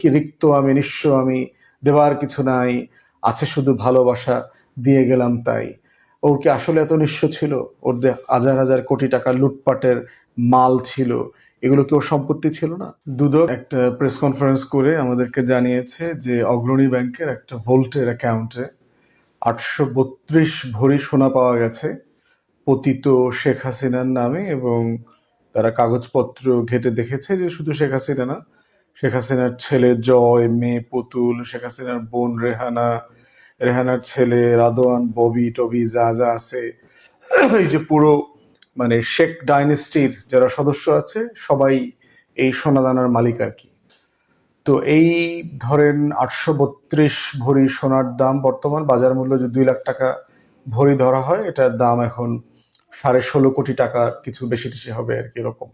কি রিক্ত আমি, নিঃস্ব আমি, দেবার কিছু নাই, আছে শুধু ভালোবাসা, দিয়ে গেলাম তাই। ওর কি আসলে এত নিঃস্ব ছিল? ওর যে হাজার হাজার কোটি টাকা লুটপাটের মাল ছিল, এগুলো কি ওর সম্পত্তি ছিল না? দুদক একটা প্রেস কনফারেন্স করে আমাদেরকে জানিয়েছে যে অগ্রণী ব্যাংকের একটা ভোল্টের অ্যাকাউন্টে আটশো বত্রিশ ভরি সোনা পাওয়া গেছে, পতিত শেখ হাসিনার নামে এবং তারা কাগজপত্র ঘেটে দেখেছে যে শুধু শেখ হাসিনা না শেখ হাসিনার ছেলে জয়, মেয়ে পুতুল, শেখ হাসিনার বোন রেহানা, রেহানার ছেলে রাদোয়ান ববি, টবি, যা যা আছে। এই যে পুরো মানে শেখ ডাইনেস্টির যারা সদস্য আছে, সবাই এই সোনাদানার মালিক আর কি। তো এই ধরেন আটশো বত্রিশ ভরি সোনার দাম বর্তমান, বাজার মূল্য যে দুই লাখ টাকা ভরি ধরা হয়, এটার দাম এখন সাড়ে ষোলো কোটি টাকা, কিছু বেশি টেশি হবে আর কি এরকম।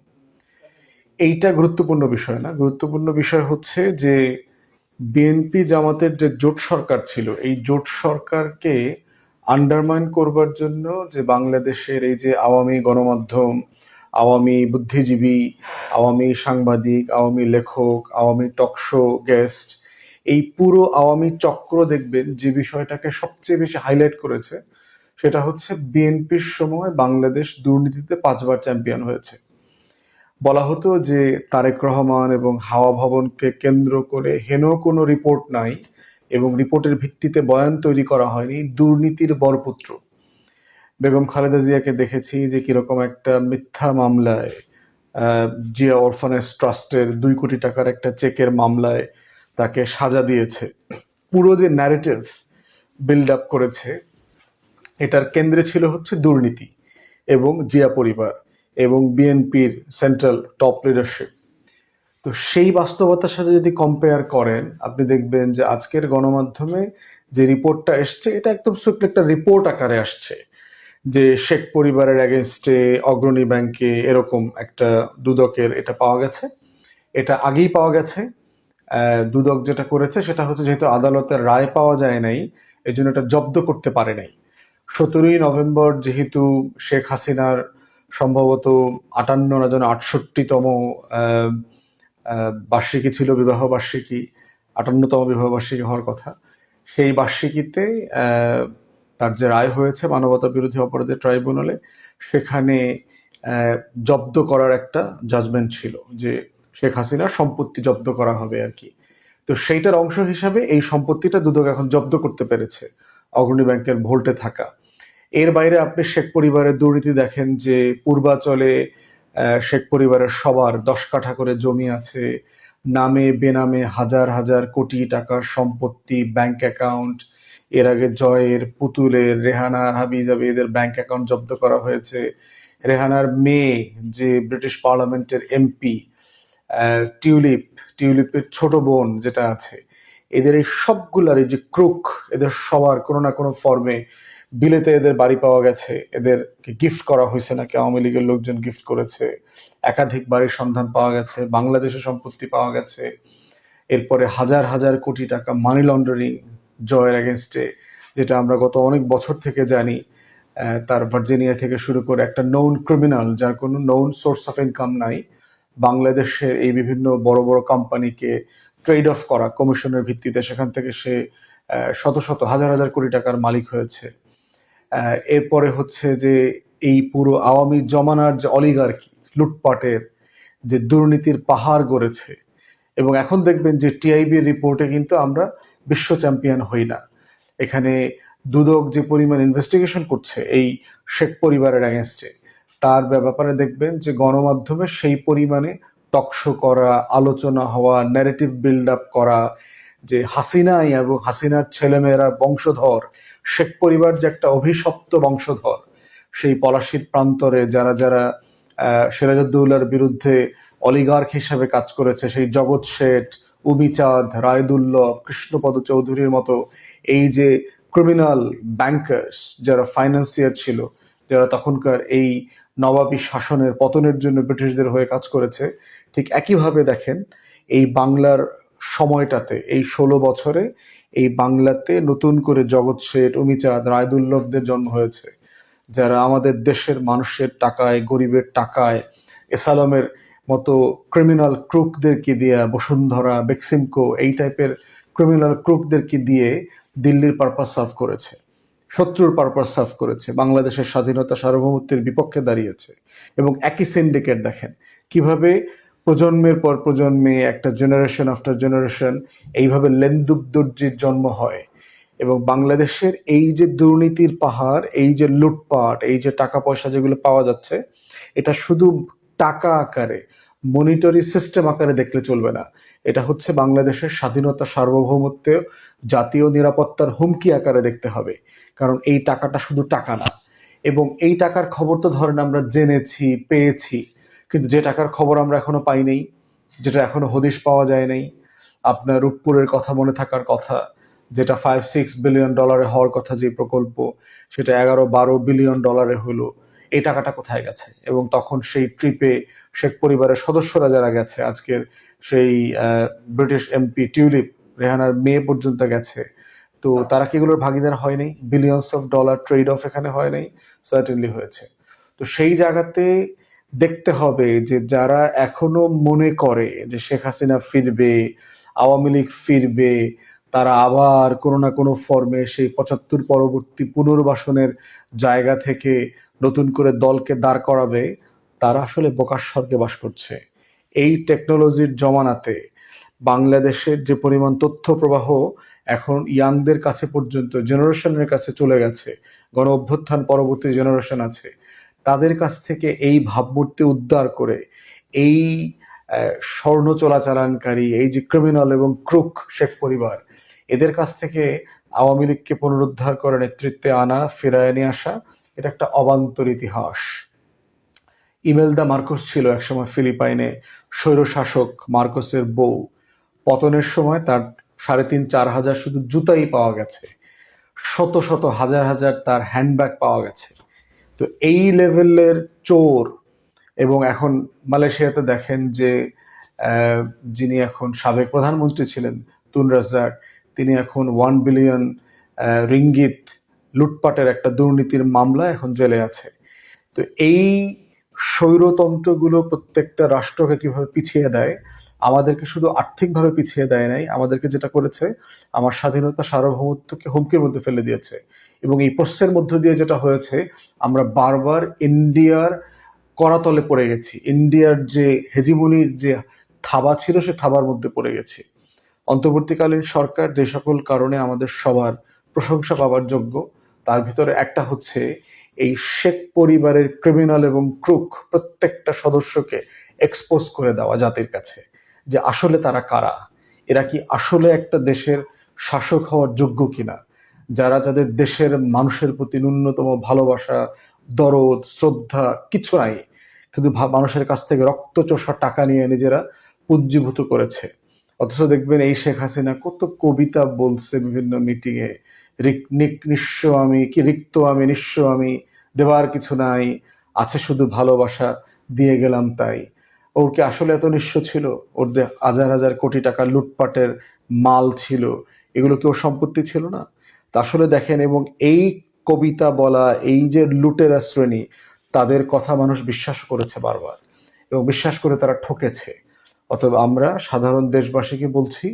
এইটা গুরুত্বপূর্ণ বিষয় না। গুরুত্বপূর্ণ বিষয় হচ্ছে যে বিএনপি জামাতের যে জোট সরকার ছিল, এই জোট সরকারকে আন্ডারমাইন করবার জন্য যে বাংলাদেশের এই যে আওয়ামী গণমাধ্যম, আওয়ামী বুদ্ধিজীবী, আওয়ামী সাংবাদিক, আওয়ামী লেখক, আওয়ামী টকশো গেস্ট এই পুরো আওয়ামী চক্র দেখবেন যে বিষয়টাকে সবচেয়ে বেশি হাইলাইট করেছে, সেটা হচ্ছে বিএনপির সময় বাংলাদেশ দুর্নীতিতে পাঁচবার চ্যাম্পিয়ন হয়েছে। বলা হতো যে তারেক রহমান এবং হাওয়া ভবনকে কেন্দ্র করে হেন কোনো রিপোর্ট নাই এবং রিপোর্টের ভিত্তিতে বয়ান তৈরি করা হয়নি দুর্নীতির বরপুত্র। বেগম খালেদা জিয়াকে দেখেছি যে কীরকম একটা মিথ্যা মামলায় জিয়া অরফানেজ ট্রাস্টের দুই কোটি টাকার একটা চেকের মামলায় তাকে সাজা দিয়েছে। পুরো যে ন্যারেটিভ বিল্ড আপ করেছে, এটার কেন্দ্রে ছিল হচ্ছে দুর্নীতি এবং জিয়া পরিবার। এবং বিএনপির সেন্ট্রাল টপ লিডারশিপ তো সেই বাস্তবতার সাথে যদি কম্পেয়ার করেন, আপনি দেখবেন যে আজকের গণমাধ্যমে যে রিপোর্টটা এসছে, এটা একদম ছোট্ট একটা রিপোর্ট আকারে আসছে যে শেখ পরিবারের অ্যাগেনস্টে অগ্রণী ব্যাংকে এরকম একটা দুদকের এটা পাওয়া গেছে। এটা আগেই পাওয়া গেছে। দুদক যেটা করেছে, সেটা হচ্ছে যেহেতু আদালতের রায় পাওয়া যায় নাই এই জন্য এটা জব্দ করতে পারে নাই। সতেরোই নভেম্বর যেহেতু শেখ হাসিনার সম্ভবত আটান্ন না যেন আটষট্টিতম বার্ষিকী ছিল, বিবাহ বার্ষিকী, আটান্নতম বিবাহ বার্ষিকী হওয়ার কথা। সেই বার্ষিকীতে তার যে রায় হয়েছে, মানবতা বিরোধী অপরাধের ট্রাইব্যুনালে, সেখানে জব্দ করার একটা জাজমেন্ট ছিল যে শেখ হাসিনার সম্পত্তি জব্দ করা হবে আর কি। তো সেইটার অংশ হিসাবে এই সম্পত্তিটা দুদক এখন জব্দ করতে পেরেছে, অগ্রণী ব্যাংকের ভোল্টে থাকা। এর বাইরে আপনি শেখ পরিবারের দুর্নীতি দেখেন যে পূর্বাচলে শেখ পরিবারের সবার দশ কাঠা করে জমি আছে। নামে, বেনামে হাজার হাজার কোটি টাকা সম্পত্তি ব্যাংক অ্যাকাউন্ট এর আগে জয়ের, পুতুলের, রেহানার হাবিজাবি এদের ব্যাংক অ্যাকাউন্ট জব্দ করা হয়েছে। রেহানার মেয়ে যে ব্রিটিশ পার্লামেন্টের এমপি টিউলিপ, টিউলিপের ছোট বোন যেটা আছে, এদের এই সবগুলার এই যে ক্রুক, এদের সবার কোনো না কোনো ফর্মে বিলেতে এদের বাড়ি পাওয়া গেছে, এদেরকে গিফট করা হয়েছে নাকি আওয়ামী লীগের লোকজন গিফট করেছে, একাধিক বাড়ির সন্ধান পাওয়া গেছে, বাংলাদেশে সম্পত্তি পাওয়া গেছে, এরপরে হাজার হাজার কোটি টাকা মানি লন্ডারিং জয়ের এগেনস্টে যেটা আমরা গত অনেক বছর থেকে জানি তার ভার্জিনিয়া থেকে শুরু করে একটা নৌন ক্রিমিনাল যার কোনো নৌন সোর্স অফ ইনকাম নাই, বাংলাদেশের এই বিভিন্ন বড় বড় কোম্পানিকে ট্রেড অফ করা কমিশনের ভিত্তিতে, সেখান থেকে সে শত শত, হাজার হাজার কোটি টাকার মালিক হয়েছে। এরপরে হচ্ছে যে এই পুরো আওয়ামী জমানার যে অলিগার্কি লুটপাটের যে দুর্নীতির পাহাড় গড়েছে, এবং এখন দেখবেন যে টিআইবি রিপোর্টে কিন্তু আমরা বিশ্ব চ্যাম্পিয়ন হই না। এখানে দুদক যে পরিমাণ ইনভেস্টিগেশন করছে এই শেখ পরিবারের অ্যাগেনস্টে তার ব্যাপারে দেখবেন যে গণমাধ্যমে সেই পরিমাণে টকশো করা, আলোচনা হওয়া ন্যারেটিভ বিল্ড আপ করা, যে হাসিনাই এবং হাসিনার ছেলেমেয়েরা বংশধর শেখ পরিবার যে একটা অভিশপ্ত বংশধর, সেই পলাশির প্রান্তরে যারা যারা সিরাজউদ্দৌলার বিরুদ্ধে অলিগার্ক হিসাবে কাজ করেছে, সেই জগৎ শেঠ উমিচাঁদ রায়দুল্লভ কৃষ্ণপদ চৌধুরীর মতো, এই যে ক্রিমিনাল ব্যাংকার্স যারা ফাইন্যান্সিয়ার ছিল, যারা তখনকার এই নবাবী শাসনের পতনের জন্য ব্রিটিশদের হয়ে কাজ করেছে, ঠিক একইভাবে দেখেন, এই বাংলার সময়টাতে, এই ষোলো বছরে এই বাংলাতে নতুন করে জগৎ শেঠ অমিচাঁদ রায়দুল্লভদের জন্ম হয়েছে। যারা আমাদের দেশের মানুষের টাকায়, গরিবের টাকায়, এসালমের মতো ক্রিমিনাল ক্রুকদেরকে দিয়ে, বসুন্ধরা বেক্সিমকো এই টাইপের ক্রিমিনাল ক্রুকদেরকে দিয়ে দিল্লির পারপাস সার্ভ করেছে, শত্রুর পারপাস সার্ভ করেছে, বাংলাদেশের স্বাধীনতা সার্বভৌমত্বের বিপক্ষে দাঁড়িয়েছে। এবং একই সিন্ডিকেট দেখেন, কীভাবে প্রজন্মের পর প্রজন্মে, একটা জেনারেশন আফটার জেনারেশন এইভাবে লেন্দুবদর্জির জন্ম হয়। এবং বাংলাদেশের এই যে দুর্নীতির পাহাড়, এই যে লুটপাট, এই যে টাকা পয়সা যেগুলো পাওয়া যাচ্ছে, এটা শুধু টাকা আকারে মনিটরি সিস্টেম আকারে দেখলে চলবে না। এটা হচ্ছে বাংলাদেশের স্বাধীনতা সার্বভৌমত্ব জাতীয় নিরাপত্তার হুমকি আকারে দেখতে হবে। কারণ এই টাকাটা শুধু টাকা না। এবং এই টাকার খবর তো ধরেন আমরা জেনেছি, পেয়েছি। কিন্তু যে টাকার খবর আমরা এখনও পাইনি যেটা এখনও হদিশ পাওয়া যায় নাই, আপনার রূপপুরের কথা মনে থাকার কথা, যেটা ফাইভ সিক্স বিলিয়ন ডলারে হওয়ার কথা যে প্রকল্প, সেটা এগারো, বারো বিলিয়ন ডলারে হলো এই টাকাটা কোথায় গেছে? এবং তখন সেই ট্রিপে শেখ পরিবারের সদস্যরা যারা গেছে, আজকের সেই ব্রিটিশ এমপি টিউলিপ রেহানার মেয়ে পর্যন্ত গেছে, তো তারা কি এগুলোর ভাগিদার হয়নি billions of dollar trade off এখানে হয় নাই সার্টেনলি হয়েছে। তো সেই জায়গাতে দেখতে হবে যে যারা এখনও মনে করে যে শেখ হাসিনা ফিরবে, আওয়ামী লীগ ফিরবে, তারা আবার কোনো না কোনো ফর্মে সেই পঁচাত্তর পরবর্তী পুনর্বাসনের জায়গা থেকে নতুন করে দলকে দাঁড় করাবে, তারা আসলে বোকার স্বর্গে বাস করছে। এই টেকনোলজির জমানাতে বাংলাদেশের যে পরিমাণ তথ্য প্রবাহ এখন ইয়াংদের কাছে পর্যন্ত জেনারেশনের কাছে চলে গেছে গণ অভ্যুত্থান পরবর্তী জেনারেশন আছে তাদের কাছ থেকে এই ভাবমূর্তি উদ্ধার করে এই স্বর্ণ চোরাচালানকারী, এই যে ক্রিমিনাল এবং ক্রুক শেখ পরিবার, এদের কাছ থেকে আওয়ামী লীগকে পুনরুদ্ধার করে নেতৃত্বে আনা, ফেরায় নিয়ে আসা, এটা একটা অবান্তর ইতিহাস। ইমেলদা মার্কোস ছিল একসময় ফিলিপাইনে স্বৈরশাসক মার্কোসের বউ। পতনের সময় তার সাড়ে তিন, চার হাজার শুধু জুতাই পাওয়া গেছে। শত শত, হাজার হাজার তার হ্যান্ডব্যাগ পাওয়া গেছে। তো এই লেভেলের চোর, এবং এখন মালয়েশিয়াতে দেখেন যে যিনি এখন সাবেক প্রধানমন্ত্রী ছিলেন, তুন রাজ্জাক, তিনি এখন ওয়ান বিলিয়ন রিঙ্গিত লুটপাটের একটা দুর্নীতির মামলা এখন জেলে আছে। তো এই স্বৈরতন্ত্রগুলো প্রত্যেকটা রাষ্ট্রকে কীভাবে পিছিয়ে দেয় আমাদেরকে শুধু আর্থিকভাবে পিছিয়ে দেয় নাই, আমাদেরকে যেটা করেছে, আমার স্বাধীনতা সার্বভৌমত্বকে হুমকির মধ্যে ফেলে দিয়েছে। এবং এই প্রশ্নের মধ্য দিয়ে যেটা হয়েছে, আমরা বারবার ইন্ডিয়ার করাতলে পড়ে গেছি। ইন্ডিয়ার যে হেজিমনির যে থাবা ছিল, সে থাবার মধ্যে পড়ে গেছি। অন্তর্বর্তীকালীন সরকার যে সকল কারণে আমাদের সবার প্রশংসা পাওয়ার যোগ্য, তার ভিতরে একটা হচ্ছে এই শেখ পরিবারের ক্রিমিনাল এবং ক্রুক প্রত্যেকটা সদস্যকে এক্সপোজ করে দেওয়া জাতির কাছে। যে আসলে তারা কারা? এরা কি আসলে একটা দেশের শাসক হওয়ার যোগ্য কিনা? যারা যাদের দেশের মানুষের প্রতি ন্যূনতম ভালোবাসা, দরদ, শ্রদ্ধা কিছু নাই, কিন্তু মানুষের কাছ থেকে রক্ত রক্তচোষা টাকা নিয়ে নিজেরা পুঞ্জীভূত করেছে। অথচ দেখবেন এই শেখ হাসিনা কত কবিতা বলছে বিভিন্ন মিটিংয়ে নিঃস্ব আমি, কি রিক্ত আমি, নিঃস্ব আমি, দেবার কিছু নাই, আছে শুধু ভালোবাসা, দিয়ে গেলাম তাই। ওর কি আসলে এত নিঃস্ব ছিল? ওর যে হাজার হাজার কোটি টাকা লুটপাটের মাল ছিল। এগুলো কি ওর সম্পত্তি ছিল না? তা আসলে দেখেন, এবং এই কবিতা বলা, এই যে লুটেরা শ্রেণি, তাদের কথা মানুষ বিশ্বাস করেছে বারবার। এবং বিশ্বাস করে তারা ঠকেছে। অতএব আমরা সাধারণ দেশবাসীকে বলছি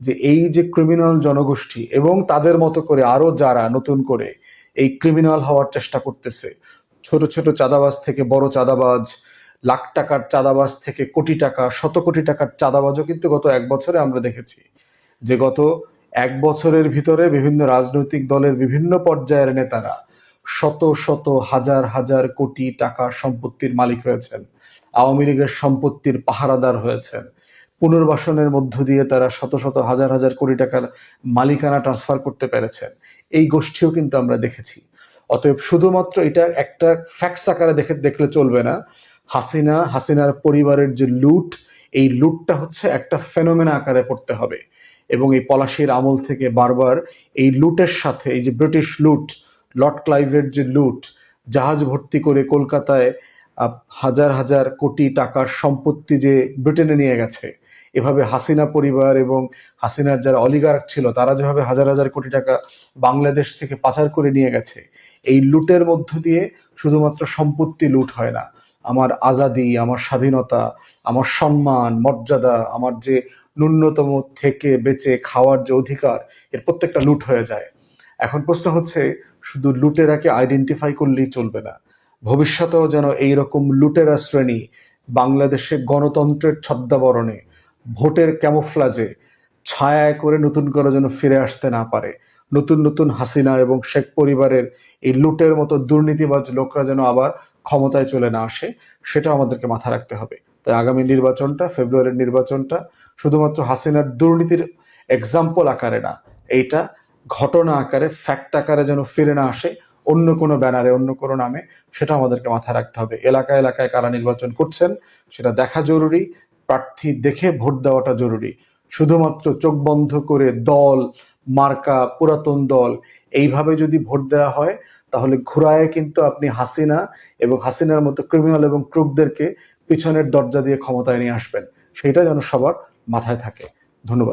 যে এই যে ক্রিমিনাল জনগোষ্ঠী, এবং তাদের মতো করে আরও যারা নতুন করে এই ক্রিমিনাল হওয়ার চেষ্টা করতেছে, ছোট ছোট চাঁদাবাজ থেকে বড় চাঁদাবাজ লাখ টাকার চাঁদাবাজ থেকে কোটি টাকা, শত কোটি টাকার চাঁদাবাজও কিন্তু গত এক বছরে আমরা দেখেছি। যে গত এক বছরের ভিতরে বিভিন্ন রাজনৈতিক দলের বিভিন্ন পর্যায়ের নেতারা শত শত, হাজার হাজার কোটি টাকা সম্পত্তির মালিক হয়েছেন। আওয়ামী লীগের সম্পত্তির পাহারাদার হয়েছেন। পুনর্বাসনের মধ্য দিয়ে তারা শত শত, হাজার হাজার কোটি টাকার মালিকানা ট্রান্সফার করতে পেরেছেন। এই গোষ্ঠীও কিন্তু আমরা দেখেছি। অতএব শুধুমাত্র এটা একটা ফ্যাক্টস আকারে দেখে দেখলে চলবে না। হাসিনা, হাসিনার পরিবারের যে লুট, এই লুটটা হচ্ছে একটা ফেনোমেনা আকারে পড়তে হবে। এবং এই পলাশির আমল থেকে বারবার এই লুটের সাথে, এই যে ব্রিটিশ লুট, লর্ড ক্লাইভের যে লুট, জাহাজ ভর্তি করে কলকাতায় হাজার হাজার কোটি টাকার সম্পত্তি যে ব্রিটেনে নিয়ে গেছে, এভাবে হাসিনা পরিবার এবং হাসিনার যারা অলিগার্ক ছিল, তারা যেভাবে হাজার হাজার কোটি টাকা বাংলাদেশ থেকে পাচার করে নিয়ে গেছে, এই লুটের মধ্য দিয়ে শুধুমাত্র সম্পত্তি লুট হয় না। আমার আজাদি, আমার স্বাধীনতা, আমার সম্মান, মর্যাদা, আমার যে ন্যূনতম থেকে বেঁচে খাওয়ার যে অধিকার, এর প্রত্যেকটা লুট হয়ে যায়। এখন প্রশ্ন হচ্ছে, শুধু লুটেরাকে আইডেন্টিফাই করলেই চলবে না। ভবিষ্যতেও যেন এইরকম লুটেরা শ্রেণি বাংলাদেশে গণতন্ত্রের ছদ্মাবরণে, ভোটের ক্যামোফ্লাজে, ছায়ায় করে নতুন করে যেন ফিরে আসতে না পারে। নতুন নতুন হাসিনা এবং শেখ পরিবারের এই লুটের মতো দুর্নীতিবাজ লোকরা যেন আবার ক্ষমতায় চলে না আসে সেটা আমাদেরকে মাথা রাখতে হবে। তাই আগামী নির্বাচনটা, ফেব্রুয়ারির নির্বাচনটা শুধুমাত্র হাসিনার দুর্নীতির এক্সাম্পল আকারে না, এইটা ঘটনা আকারে ফ্যাক্ট আকারে যেন ফিরে না আসে, অন্য কোনো ব্যানারে, অন্য কোনো নামে, সেটা আমাদেরকে মাথায় রাখতে হবে। এলাকা এলাকায় কারা নির্বাচন করছেন, সেটা দেখা জরুরি, প্রার্থী দেখে ভোট দেওয়াটা জরুরি। শুধুমাত্র চোখ বন্ধ করে দল, মার্কা, পুরাতন দল, এইভাবে যদি ভোট দেওয়া হয় তাহলে ঘুরায় কিন্তু আপনি হাসিনা এবং হাসিনার মতো ক্রিমিনাল এবং ক্রুকদেরকে পিছনের দরজা দিয়ে ক্ষমতায় নিয়ে আসবেন। সেটা যেন সবার মাথায় থাকে। ধন্যবাদ।